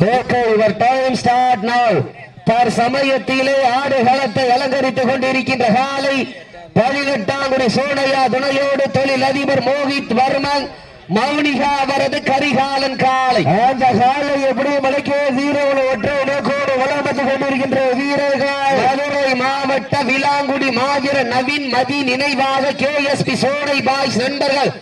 Okay, your time start now. தற்சமயத்திலே ஆடுகளத்தை அலங்கரித்துக் கொண்டிருக்கின்ற காலை பதினெட்டாம் குடி சோனையா துணையோடு தொழில் அதிபர் மோகித் வர்மன் மௌனிகா அவரது கரிகாலன் காலை அந்த காலை எப்படி மலைக்கே வீரர்கள் ஒற்றை நோக்கோடு வளம் வந்து கொண்டிருக்கின்ற வீரர்கள் மதுரை மாவட்ட விலாங்குடி மாவீர நவீன் மதி நினைவாக K S P Sonai boys நண்பர்கள்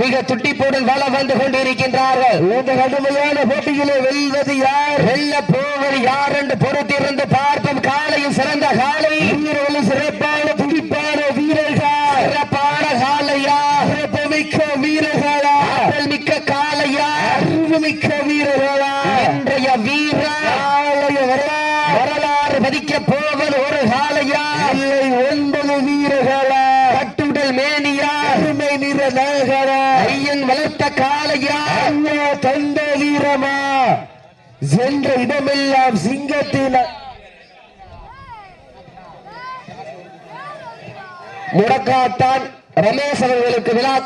மிக துட்டிப்புடன் வளம் வந்து கொண்டிருக்கின்றார்கள். இந்த கடுமையான போட்டியிலே வெல்வது யார்? வெல்ல போவது யார் என்று பொறுத்திருந்து பார்ப்போம். காலையும் சிறந்த காலை. வீரர்களும் சிறப்பான துடிப்பான வீரர்கள்? சிறப்பான காலையா? சிறப்பு மிக்க வீரர்களா மிக்க காலையா? அறிவு மிக்க வீரர்களா? இன்றைய வீர வரலாறு. பதிக்க போவது ஒரு காலையா இல்லை ஒன்பது வீரர்களா கட்டுடல் மேனியா அருமை நிற நகரா அண்ணா தந்த வீரமா? சென்ற இடமெல்லாம் சிங்கத்தின் முடக்காத்தான் ரமேஷ் அவர்களுக்கு விழா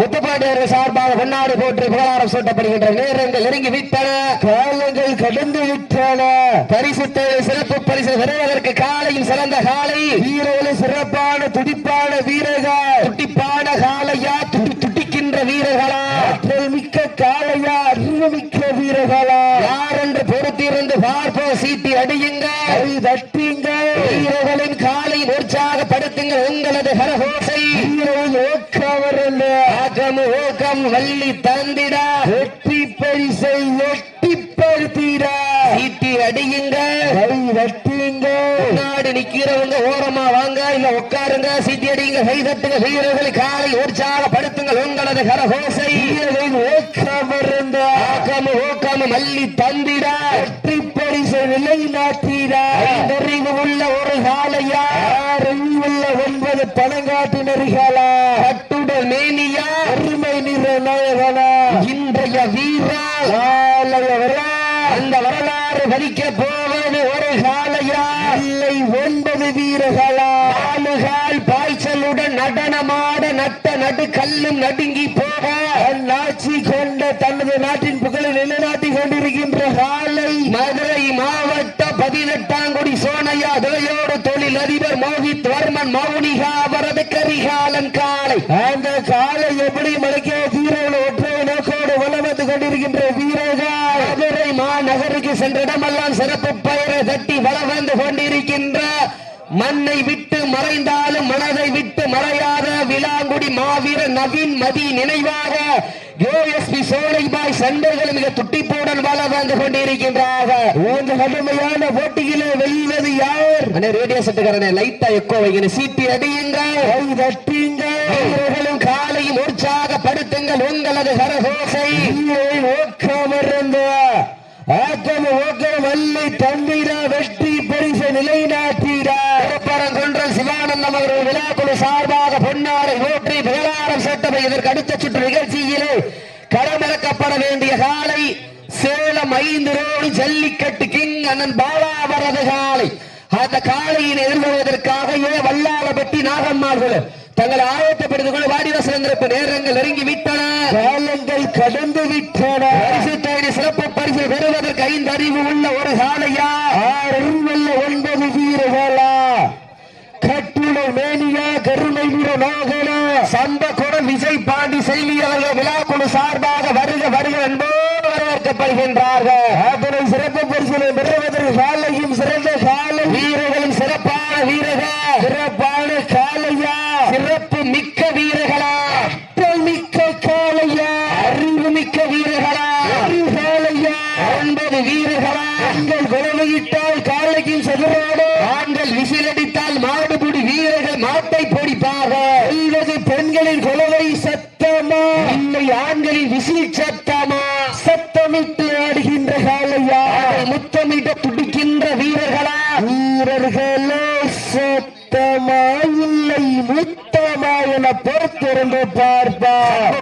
முத்துப்பாண்டியர் சார்பாக பொன்னாடு போற்றி புகழாரம் சூட்டப்படுகின்ற நேரங்கள் நெருங்கி விட்டன. காலங்கள் கடந்து விட்டன. பரிசு சிறப்பு பரிசு பெறுவதற்கு காலையும் சிறந்த காலை வீரர்களும் சிறப்பான துடிப்பான வீரர்கள். துடிப்பான காலையா துடி துடிக்கின்ற வீரர்களா. மிக்க காலையா அறிவு மிக்க வீரர்களா. யார் என்று பொறுத்திருந்து பார்ப்போம் சீட்டி அடியுங்க தட்டிங்க வீரர்களின் காலை உற்சாகப்படுத்துங்கள் உங்களது ஹரஹோசை. ஆகம் ஓகம் வள்ளி தந்திட. வெற்றி பரிசை எட்டி படுத்திட சீட்டி அடியுங்க. வெட்டிங்க. முன்னாடி நிக்கிறவங்க ஓரமா வாங்க இல்ல உட்காருங்க சீட்டி அடிங்க கை தட்டுங்க வீரர்களை காலை உற்சாகப்படுத்துங்கள் உங்களது கரகோசை. ஓக்கமருந்த ஆகம் ஓகம் மல்லி தந்திட. வெற்றி பரிசை நிலைநாட்டிட. அறிவு உள்ள ஒரு காலையா அறிவுள்ள ஒன்பது பழங்காட்டினர்களா. கட்டுடல் மேனியா அருமை நிற நாயகனா இன்றைய வீரா காலைய வரலா அந்த பதிக்க போவது ஒரு காலையா இல்லை ஒன்பது வீரர்களா? நாலுகால் பாய்ச்சலுடன் நடனமாட நட்ட நடு கல்லும் நடுங்கி போக. ஆட்சி கொண்ட தனது நாட்டின் புகழை நிலைநாட்டி கொண்டிருக்கின்ற காலை மதுரை மாவட்ட பதினெட்டாம் குடி சோனையா துறையோடு தொழில் அதிபர் மோகித் வர்மன் மௌனிகா அவரது கரிகாலன் காலை அந்த காலை எப்படி மலைக்கே தீரவன ஒற்றை நோக்கோடு வலம் வந்து கொண்டிருக்கின்ற வீரர்கள் மதுரை மாநகருக்கு சென்ற இடமெல்லாம் சிறப்பு பெயரை தட்டி வலம் வந்து கொண்டிருக்கின்ற மண்ணை விட்டு மறைந்தாலும் மனதை விட்டு மறையாத விலாங்குடி மாவீர நவீன் மதி நினைவாக யோஎஸ்பி சோலைபாய் சண்டர்கள் மிக துட்டிப்புடன் வள வந்து கொண்டிருக்கின்றார்கள் இந்த கடுமையான போட்டியிலே வெல்வது யார்? அண்ணே ரேடியோ செட்டுக்காரனே லைட்டா எக்கோ வைங்க சீட்டி அடியுங்க தட்டிங்க வீரர்களும் காலையும் உற்சாகப்படுத்துங்கள் உங்களது கரகோசை. ஓக்கமருந்த ஆக்கம் ஓக்கம் வல்லை தந்திட வெற்றி பரிசு நிலைநாட்டிட. பரங்குன்றம் சிவானந்தம் அவர்கள் விழாக்குழு சார்பாக பொன்னாரை ஓற்றி புகழாரம் சட்டமை இதற்கு அடுத்த சுற்று நிகழ்ச்சியிலே களமிறக்கப்பட வேண்டிய காலை சேலம் ஐந்து ரோடு ஜல்லிக்கட்டு கிங் அண்ணன் பாலாவரது காலை. அந்த காளையின் எதிர்கொள்வதற்காக ஏ வல்லாளப்பட்டி நாகம்மார்கள் தங்கள் ஆயத்தப்படுத்திக் கொண்டு வாடிவ நேரங்கள் நெருங்கி விட்டன. காலங்கள் கடந்து விட்டன பரிசு தேடி சிறப்பு பரிசு பெறுவதற்கு ஐந்து அறிவு உள்ள ஒரு காலையா ஆறு அறிவுள்ள ஒன்பது வீரர்களா கட்டுடை மேனியா கருணை நிற நாகனா? சந்த குடம் விஜய் பாண்டி செல்வி அவர்கள் விழாக்குழு சார்பாக வருக வருக என்போடு வரவேற்கப்படுகின்றார்கள். அதனை சிறப்பு பரிசுகளை பெறுவதற்கு காலையும் சிறந்த காலை வீரர்களும் சிறப்பான வீரர்கள் சிறப்பான காலையா சிறப்பு மிக்க வீரர்களா ஆற்றல் மிக்க காலையா அறிவு மிக்க வீரர்களா ஒரு காலையா ஒன்பது வீரர்களா ஆண்கள் குழவையிட்டால் காலைக்கும் செதுராடு ஆண்கள் விசிலடித்தால் மாடுபிடி வீரர்கள் மாட்டை பொடிப்பாக. செல்வது பெண்களின் குழவை சத்தமா? இல்லை ஆண்களின் விசில் சத்தமா? சத்தமிட்டு ஆடுகின்ற காலையா முத்தமிட்டு துடிக்கின்ற வீரர்களா? வீரர்களே சத்தமா? இல்லை முத்தமா என பொறுத்திருந்து பார்ப்பார்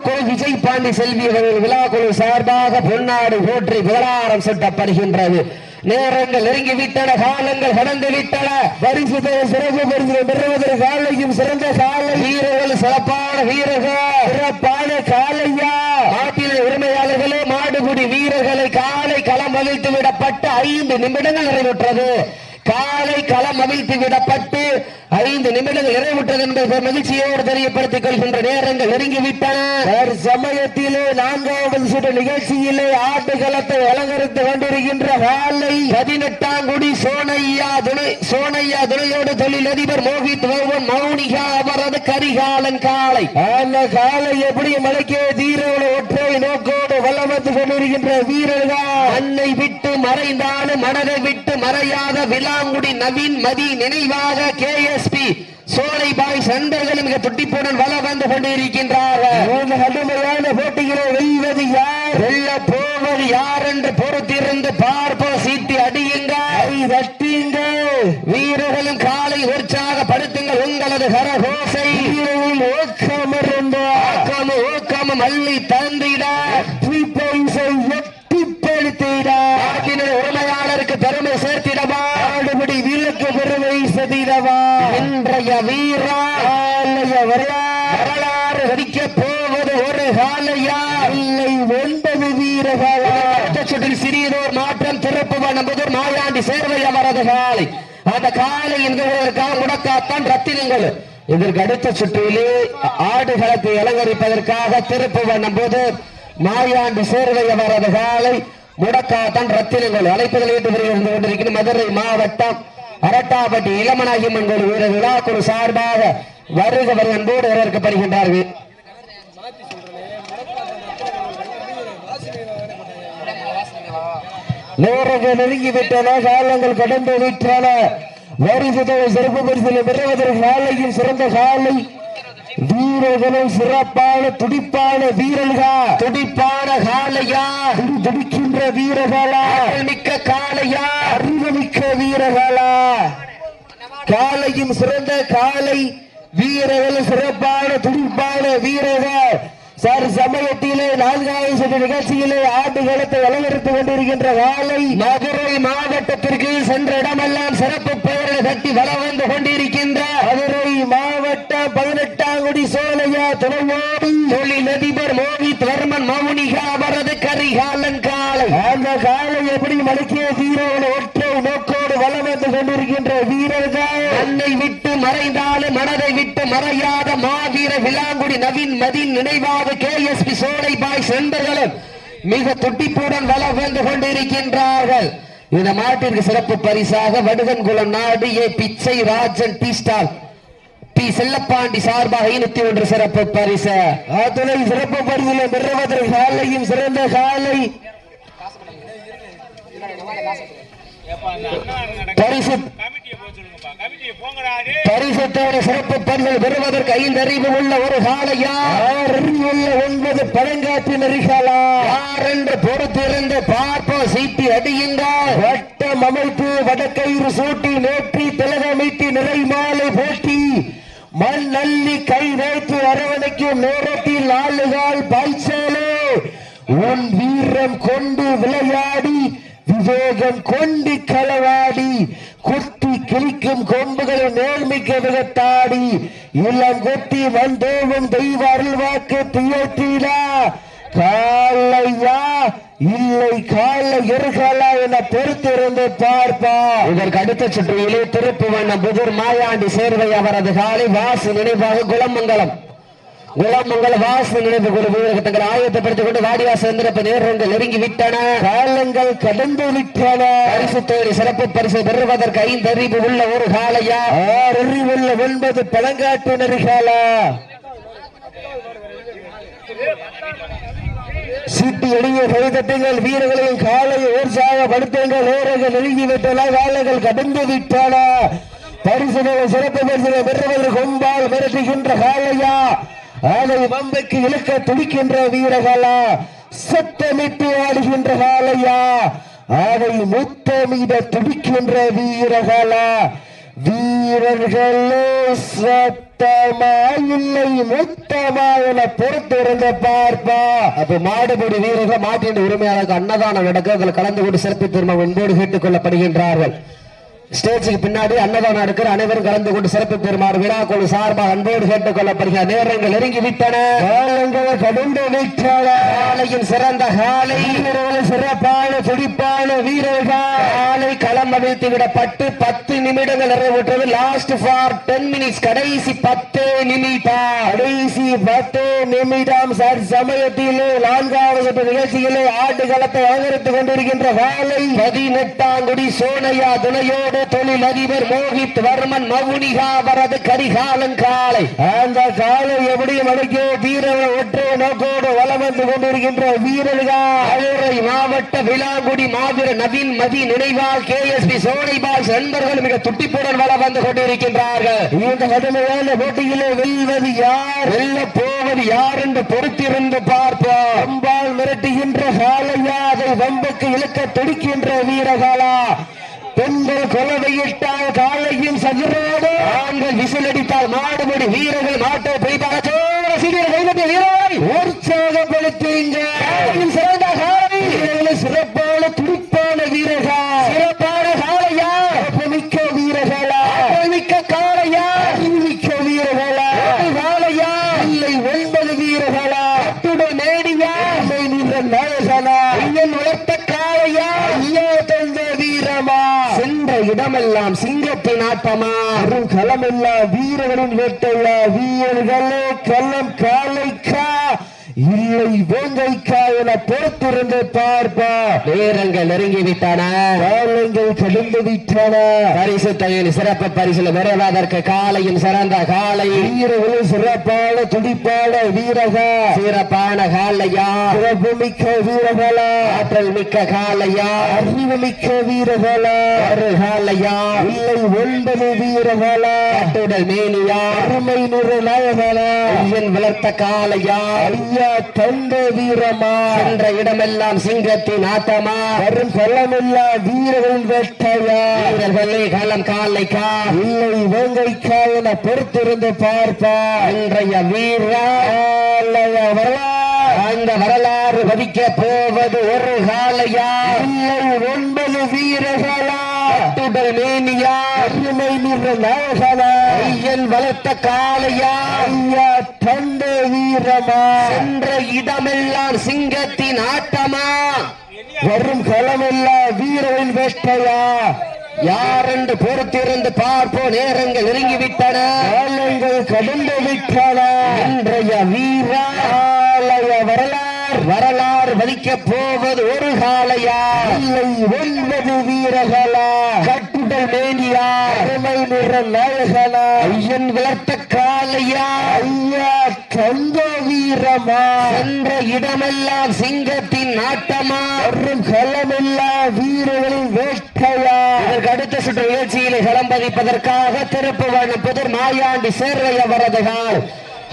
இசை பாண்டி செல்வி அவர்கள் விழாக்குழு சார்பாக பொன்னாடு போற்றி புகழாரம் சுட்டப்படுகின்றது. நேரங்கள் நெருங்கி விட்டன காலங்கள் கடந்து விட்டன பரிசு சிறப்பு பரிசு பெறுவதற்கு காலையும் சிறந்த காலை. வீரர்கள் சிறப்பான வீரர்கள். சிறப்பான காலையா? நாட்டின் உரிமையாளர்களே மாடுபுடி வீரர்களை விடப்பட்டு ஐந்து நிமிடங்கள் நிறைவுற்றது. காலை களம் அவிழ்த்து விடப்பட்டு ஐந்து நிமிடங்கள் நிறைவுற்றது என்பதை மகிழ்ச்சியோடு தெரியப்படுத்திக் கொள்கின்ற நேரங்கள் நெருங்கிவிட்டன. சமயத்திலே நான்காவது சுற்று நிகழ்ச்சியிலே ஆட்டுகளத்தை அலங்கரித்து கொண்டிருக்கின்ற காலை பதினெட்டாம் குடி சோனையா துணை சோனையா துணையோடு தொழிலதிபர் மோகித் வருவன் மௌனிகா அவரது கரிகாலன் காலை. அந்த காலை எப்படி மலைக்கே தீரோட ஒற்றை நோக்கோடு வலம் கொண்டிருக்கின்ற வீரர்கள்? அன்னை விட்டு மறைந்தாலும் மனதை விட்டு மறையாத விலாங்குடி நவீன் மதி நினைவாக கே கேஎஸ்பி சோலை பாய் சந்தர்கள் மிக துட்டிப்புடன் வள வந்து கொண்டிருக்கின்றார்கள் கடுமையான போட்டிகளை வெல்வது யார்? வெல்ல போவது யார் என்று பொறுத்திருந்து பார்ப்போம் சீட்டி அடியுங்கள் தட்டுங்கள் வீரர்களும் காலை உற்சாகப்படுத்துங்கள் உங்களது கரகோசை. ஊக்கம் ஊக்கம் அள்ளி தந்திட பைசை எட்டி படுத்திட நாட்டினர் உரிமையாளருக்கு பெருமை சேர்த்திடவா ஆடுபடி வீரருக்கு பெருமை சேர்த்திடவா இன்றைய வீரா ஆலய வரலாறு வரலாறு வடிக்க போவது ஒரு காலையா இல்லை ஒன்பது வீரர்களா சுற்றில் சிறியதோர் மாற்றம் திருப்புவ நம்புதூர் சேர்வை அவரது காலை. அந்த காலை என்கிறதற்காக முடக்காத்தான் ரத்தினங்கள். இதற்கு அடுத்த சுற்றிலே ஆடுகளத்தை அலங்கரிப்பதற்காக வண்ணும் போது மாயாண்டு சேர்வை அவரது காலை. முடக்காத்தான் ரத்தினங்கள். அழைப்புகள் ஈட்டு இருந்து கொண்டிருக்கிற மதுரை மாவட்டம் அரட்டாப்பட்டி இளமனாகியம்மன் கோயில் வீரர் விழாக்குழு சார்பாக வருக வரும் அன்போடு வரவேற்கப்படுகின்றார்கள். நேரங்கள் நெருங்கி விட்டன காலங்கள் கடந்து விட்டன. வரிசை சிறப்பு பரிசில் பெறுவதற்கு காலையும் சிறந்த காலை. வீரர்களும் சிறப்பான துடிப்பான வீரர்களா? துடிப்பான காலையா? துடி- துடிக்கின்ற வீரர்களா? மிக்க காலையா? அறிவுமிக்க வீரர்களா? காலையும் சிறந்த காலை. வீரர்கள் சிறப்பான துடிப்பான வீரர்கள். சார் சமயத்திலே நான்காவது சட்ட நிகழ்ச்சியிலே ஆட்டுகளத்தை அலங்கரித்துக் கொண்டிருக்கின்ற காலை மதுரை மாவட்டத்திற்கு சென்ற இடமெல்லாம் சிறப்பு பெயரை கட்டி வளம் வந்து கொண்டிருக்கின்ற மதுரை மாவட்ட பதினெட்டாம் குடி சோலையா தொழில் அதிபர் மோகித் வர்மன் மௌனிகா அவரது கரிகாலன் காலை அந்த காலை எப்படி மலுக்கிய வீரர்கள் ஒற்றை நோக்கோடு வலம் வந்து கொண்டிருக்கின்ற வீரர்கள். அன்னை விட்டு மறைந்தாலும் மனதை விட்டு மறையாத மாவீர விலாங்குடி நவீன் மதின் நினைவாக கேஎஸ்பி சோலை பாய் சென்பர்களும் மிக துட்டிப்புடன் வலம் வந்து கொண்டிருக்கின்றார்கள். இந்த மாட்டிற்கு சிறப்பு பரிசாக வடுகன்குளம் நாடு A Pichai Rajan T stall. P Chellapandi சார்பாக ஐநூத்தி ஒன்று சிறப்பு பரிசு. அத்துணை சிறப்பு பரிசில் பெறுவதற்கு காலையும் சிறந்த காலை. பரிசு. பரிசுத்தோட சிறப்பு பரிசல் பெறுவதற்கு ஐந்து அறிவு உள்ள ஒரு அறிவு உள்ள ஒன்பது பழங்காட்டு நெறிகளா யார் என்று பொறுத்திருந்து பார்ப்போம் சீட்டி அடியுங்க வட்டம் அமைப்பு வடக்கயிறு சூட்டி நேற்றி திலகமிட்டு நிறை மாலை போட்டி. மண் அள்ளி கை வைத்து அரவணைக்கும் நேரத்தில் ஆளுகால் பாய்ச்சலே. உன் வீரம் கொண்டு விளையாடி விவேகம் கொண்டு களவாடி குத்தி கிழிக்கும் கொம்புகளை நேர்மிக்க விகத்தாடி. இளம் கொத்தி வந்தோவும் தெய்வ அருள்வாக்கு தியத்திலா காலையா இல்லை கால எருகலா என பொறுத்திருந்து பார்ப்பா. இதற்கு அடுத்த சுற்றிலே திருப்புவண்ணம் புதூர் மாயாண்டி சேர்வை அவரது காலை வாசு நினைவாக குளமங்கலம். குலமங்கல வாசு நினைவு குழு வீரர்கள் தங்கள் ஆயத்தப்படுத்திக் கொண்டு வாடிவாச எந்திரப்ப நேரங்கள் நெருங்கி விட்டன. காலங்கள் கடந்து விட்டன. பரிசு தேடி சிறப்பு பரிசு பெறுவதற்கு ஐந்து அறிவு உள்ள ஒரு காலையா ஆறு அறிவு உள்ள ஒன்பது பழங்காட்டு நெறிகாலா சீட்டி எளிய கைதட்டுங்கள் வீரர்களையும் காலை உற்சாகப்படுத்துங்கள். நேரங்கள் நெருங்கி விட்டன காலங்கள் கடந்து விட்டன. பரிசுகளை சிறப்பு பரிசுகளை பெறுவதற்கு கொம்பால் மிரட்டுகின்ற காலையா ஆலை வம்பைக்கு இழுக்க துடிக்கின்ற வீரர்களா? சத்தமிட்டு ஆடுகின்ற காலையா ஆலை முத்தமிட துடிக்கின்ற வீரர்களா? வீரர்களே சத்தமா இல்லை முத்தமா என பார்ப்பா. அப்ப மாடுபடி வீரர்கள் மாட்டின் உரிமையாளருக்கு அன்னதானம் நடக்க அதில் கலந்து கொண்டு சிறப்பு திரும்ப என்போடு கேட்டுக் கொள்ளப்படுகின்றார்கள். ஸ்டேஜுக்கு பின்னாடி அன்னதானம் இருக்கிற அனைவரும் கலந்து கொண்டு சிறப்பு பெறுமாறு விழா குழு சார்பாக அன்போடு கேட்டுக் கொள்ளப்படுகிற நேரங்கள் நெருங்கி விட்டன. கடந்து காலையின் சிறந்த காலை. சிறப்பான துடிப்பான வீரர்கள். காலை களம் அவிழ்த்து விடப்பட்டு பத்து நிமிடங்கள் நிறைவுற்றது. லாஸ்ட் ஃபார் டென் மினிட்ஸ் கடைசி பத்து நிமிடம். கடைசி பத்து நிமிடம். சார் சமயத்திலே நான்காவது நிகழ்ச்சியிலே ஆட்டுகளத்தை அலங்கரித்துக் கொண்டிருக்கின்ற வேலை பதினெட்டாங்குடி சோனையா துணையோடு தொழில் அதிபர் மோகித் வர்மன் மவுனிகா வரது கரிகாலன் காலை அந்த காலை எப்படியும் அடக்கிய வீரர்கள் ஒற்றை நோக்கோடு வலம் வந்து கொண்டிருக்கின்ற வீரர்கள் மதுரை மாவட்ட விலாங்குடி மாவீர நவீன் மதி நினைவால் கே எஸ் பி சோனைபால் நண்பர்கள் மிக துட்டிப்புடன் வலம் வந்து கொண்டிருக்கின்றார்கள். இந்த கடுமையான போட்டியிலே வெல்வது யார்? வெல்ல போவது யார் என்று பொறுத்திருந்து பார்ப்போம். அம்பால் மிரட்டுகின்ற காலையா அதை வம்புக்கு இழுக்க துடிக்கின்ற வீரகாலா பெண்கள் கொலவையிட்டால் காலையும் சதுரோடு. ஆண்கள் விசிலடித்தால் மாடுபடி வீரர்கள் மாட்டை பிடிப்பாக சோழ சிறிய கைதட்டிய வீரரை உற்சாகப்படுத்துங்க காலையும் சிறந்த காலை வீரர்கள் சிறப்பான துடிப்பான வீரர்கள் சிறப்பான காலையா மிக்க வீரர்களா மிக்க காளையா மிக்க வீரர்களா காளையா இல்லை ஒன்பது வீரர்களா அத்துடன் நேடியா இல்லை நின்ற நாயகனா ஐயன் வளர்த்த காளையா ஐயா தந்த வீரமா சென்ற இடமெல்லாம் சிங்கத்தின் களமில்லா வீரர்களின் வேட்டையா? வீரர்களே கள்ளம் காலைக்கா. இல்லை வேங்கைக்கா என பொறுத்திருந்து பார்ப்பா. நேரங்கள் நெருங்கி விட்டன காலங்கள் கடந்து விட்டன. பரிசு தொகையில் சிறப்பு பரிசில் வருவதற்கு காலையும் சிறந்த காலை. வீரர்களும் சிறப்பான துடிப்பான வீரகா சிறப்பான காலையா? சிறப்பு மிக்க வீரர்களா? ஆற்றல் மிக்க காலையா? அறிவு மிக்க வீரர்களா? ஒரு காலையா? இல்லை ஒன்பது வீரர்களா? அட்டுடல் மேனியா? அருமை நிற நாயகனா? வளர்த்த காலையா? ஐயா தந்த வீரமா? என்ற இடமெல்லாம் சிங்கத்தின் ஆட்டமா? வரும் களமெல்லாம் வீரர்கள் வேட்டையா? வீரர்களே களம் காலைக்கா? இல்லை வேங்கைக்கா என பொறுத்திருந்து பார்ப்பா. இன்றைய வீரா வரலாறு அந்த வரலாறு வதிக்க போவது ஒரு காலையா? இல்லை ஒன்பது வீரர்களா அட்டுடல் மேனியா நாயகனா. ஐயன் வளர்த்த காளையா. ஐயா தந்த வீரமா. சென்ற இடமெல்லாம் சிங்கத்தின் ஆட்டமா. வரும் களமெல்லாம் வீரரின் வேட்டையா. யார் என்று பொறுத்திருந்து பார்ப்போம் நேரங்கள் நெருங்கி விட்டன காலங்கள் கடந்து விட்டன. இன்றைய வீராலய வரலாறு. வரலாறு வதிக்க போவது ஒரு காலையா இல்லை ஒன்பது வீரர்களா. கட்டுடல் மேனியா அருமை நிற நாயகனா ஐயன் வளர்த்த காலையா ஐயா கந்த வீரமா சென்ற இடமெல்லாம் சிங்கத்தின் நாட்டமா வரும் களமெல்லாம் வீரர்களின் வேட்டையா. இதற்கு அடுத்த சுற்று நிகழ்ச்சியிலே களம் பதிப்பதற்காக திருப்புவனம் புதர் மாயாண்டி சேர்வைய வரதுகால்.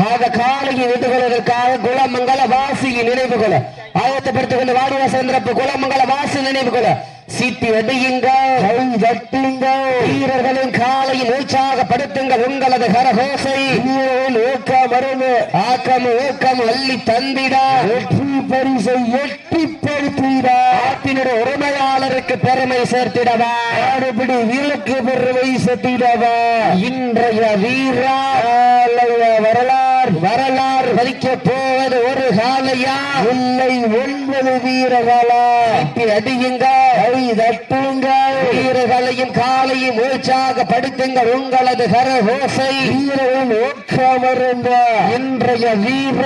ஆக காலையை விட்டுகொள்வதற்காக குலமங்கல வாசியின் நினைவு கொள்ள ஆயத்தப்படுத்திக் கொண்டு வாடிவாசந்திரப்பு குலமங்கல வாசி நினைவு கொள்ள சீட்டி அடியுங்க கை தட்டுங்க. வீரர்களின் காலையில் உற்சாகப்படுத்துங்கள் உங்களது கரகோசை. ஊக்கம் மருந்து ஆக்கம் ஊக்கம் அள்ளி தந்திட. வெற்றி பரிசை எட்டிப்படுத்திட ஆட்டினுடைய உரிமையாளருக்கு பெருமை சேர்த்திடவா. ஆடுபிடி வீரருக்கு பெருமை சேர்த்திடவா. இன்றைய வீரா. வரலாறு. வரலாறு வலிக்க போவது ஒரு காலையா இல்லை ஒன்பது வீரர்களா? அடியுங்க கை தட்டுங்க வீரர்களையும் காலையும் உற்சாகப்படுத்துங்கள் உங்களது கரகோசை. வீரர்கள் ஊக்கமருந்த இன்றைய வீர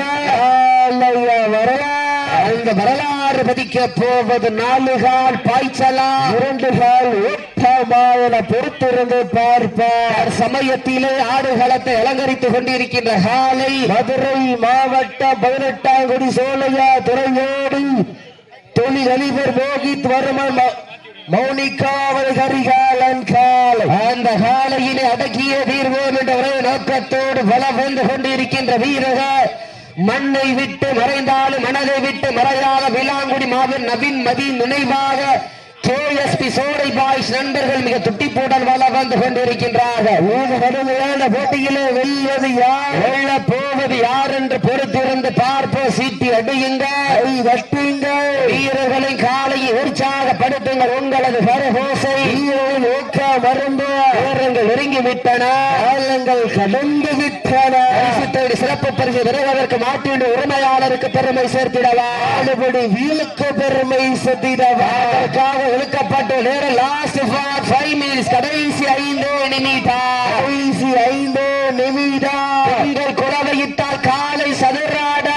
வரலாறு. அந்த வரலாறு பதிக்க போவது நாலு கால் பாய்ச்சலா? இரண்டு கால் என பொறுத்திருந்து பார்ப்பார். சமயத்திலே ஆடுகளத்தை அலங்கரித்துக் கொண்டிருக்கின்ற காலை மதுரை மாவட்ட பதினெட்டாம் குடி சோலையா துறையோடு தொழில் அதிபர் மோகித் வர்மன் ம- மௌனிகாவல் கரிகாலன் கால். அந்த காலையிலே அடக்கிய தீர்வோம் என்ற ஒரே நோக்கத்தோடு பலம் வந்து கொண்டிருக்கின்ற வீரர்கள் மண்ணை விட்டு மறைந்தாலும் மனதை விட்டு மறையாத விலாங்குடி மாவீர் நவீன் மதி நினைவாக கேஎஸ்பி சோலை பாய்ஸ் நண்பர்கள் மிக துட்டிப்பூடல் வள வந்து கொண்டிருக்கின்றார்கள். கடுமையான போட்டியிலே வெல்வது யார்? வெல்ல போவது யார் என்று பொறுத்திருந்து பார்ப்போம் சீட்டி அடியுங்க கை தட்டுங்க வீரர்களை காலையை உற்சாகப்படுத்துங்கள். உங்களது கரகோசை ஊக்க நேரங்கள் நெருங்கி விட்டன. காலங்கள் கடந்து விட்டன. சிறப்பு பரிசு பெறுவதற்கு மாட்டின் உரிமையாளருக்கு பெருமை சேர்த்திடவா. ஆடுபடி வீலுக்கு பெருமை சேர்த்திடவா. அதற்காக ஒழுக்கப்பட்ட நேரம் லாஸ்ட் ஃபார் ஃபைவ் மினிட்ஸ் கடைசி ஐந்து நிமிடம் கடைசி ஐந்து நிமிடம் பெண்கள் குறவையிட்டால் காலை சதுராட.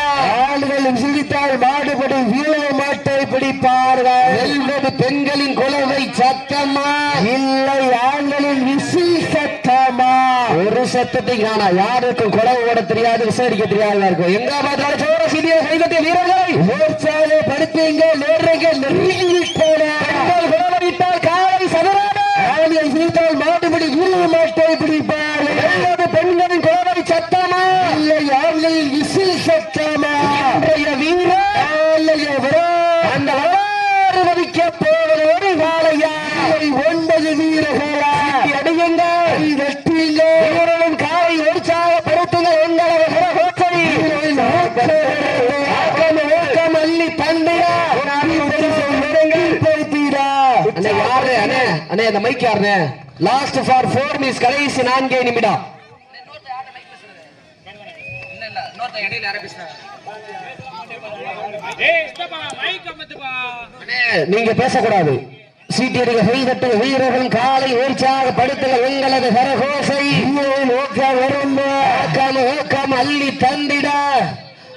ஆண்களும் சிரித்தால் மாடுபடி வீழ மாட்டை பிடிப்பார்கள். பெண்களின் குலவை சத்தமா. இல்லை ஒரு சத்தத்தை காணா யாருக்கும் குழவு ஓட தெரியாது விசாரிக்க தெரியாதா இருக்கும். எங்க பார்த்தாலும் சோர சிறிய கைதட்டிய வீரர்களை உற்சாக படுத்தீங்க நேரங்கள் நெருங்கிவிட்டால் காலை சதுராட ஆண்கள் சிரித்தால் மாடுபடி வீழ மாட்டை பிடிப்பார். பெண்களின் குழவை சத்தமா? இல்லை ஆண்களின் விசில் சத்தமா? இன்றைய வீரர் ஆலய அந்த வரலாறு மதிக்க போவது ஒரு காலையா ஒன்பது வீரர்களா? அடியுங்கள் வெற்றிங்க வீரர்களும் காலை உற்சாகப்படுத்துங்க எங்களது சிறகோட்டை ஆக்கம் ஊக்கம் அள்ளி தந்திரா அண்ணே யாரு அண்ணே அண்ணே அந்த மைக் யாருண்ணே லாஸ்ட் ஃபார் ஃபோர் மினிட்ஸ் கடைசி நான்கே நிமிடம். நீங்க பேசக்கூடாது. சீட்டியடிக செய்தட்டு வீரர்கள் காலை உற்சாகப்படுத்துக உங்களது கரகோசை. வரும் அள்ளி தந்திட.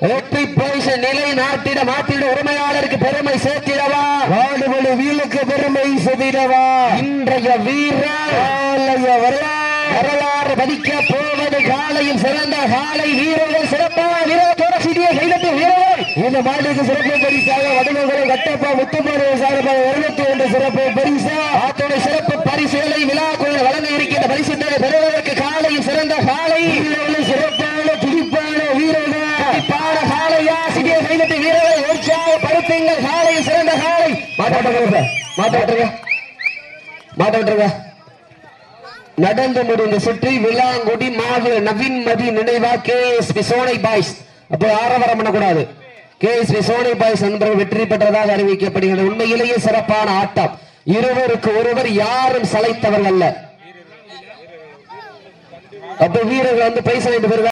வெற்றி பரிச நிலை நாட்டிட மாட்டிட உரிமையாளருக்கு பெருமை சேர்த்திடவா? வாடுபடு வீலுக்கு பெருமை செதிடவா இன்றைய வீரர் வரலாறு பதிக்க போவது காலையில் சிறந்த காலை வீரர்கள் சிறப்பான வீரத்தோட சிறிய கைதட்டு வீரர்கள். இந்த மாட்டுக்கு சிறப்பு பரிசாக வடிவங்களை கட்டப்பா முத்துப்பாடு சார்பாக இருபத்தி ஒன்று சிறப்பு பரிசா. ஆத்தோட சிறப்பு பரிசுகளை விழா கோயில் வழங்க இருக்கின்ற பரிசு பெறுவதற்கு காலையில் சிறந்த காலை வீரர்கள் சிறப்பான துடிப்பான வீரர்கள் துடிப்பான காலையா சிறிய கைதட்டு வீரர்களை உற்சாகப்படுத்துங்கள் காலையில் சிறந்த காலை மாட்டாட்டுங்க மாட்டாட்டுங்க விட்டுருங்க நடந்து முடிந்த சுற்றி விளாங்குடி மாவு நவீன் மதி நினைவா K S P Sonai boys. அப்போ ஆரவாரம் பண்ணக்கூடாது. K S P Sonai boys நண்பர்கள் வெற்றி பெற்றதாக அறிவிக்கப்படுகிறது. உண்மையிலேயே சிறப்பான ஆட்டம். இருவருக்கு ஒருவர் யாரும் சளைத்தவர்கள் அல்ல. அப்போ வீரர்கள் வந்து பைசா வாங்கிட்டு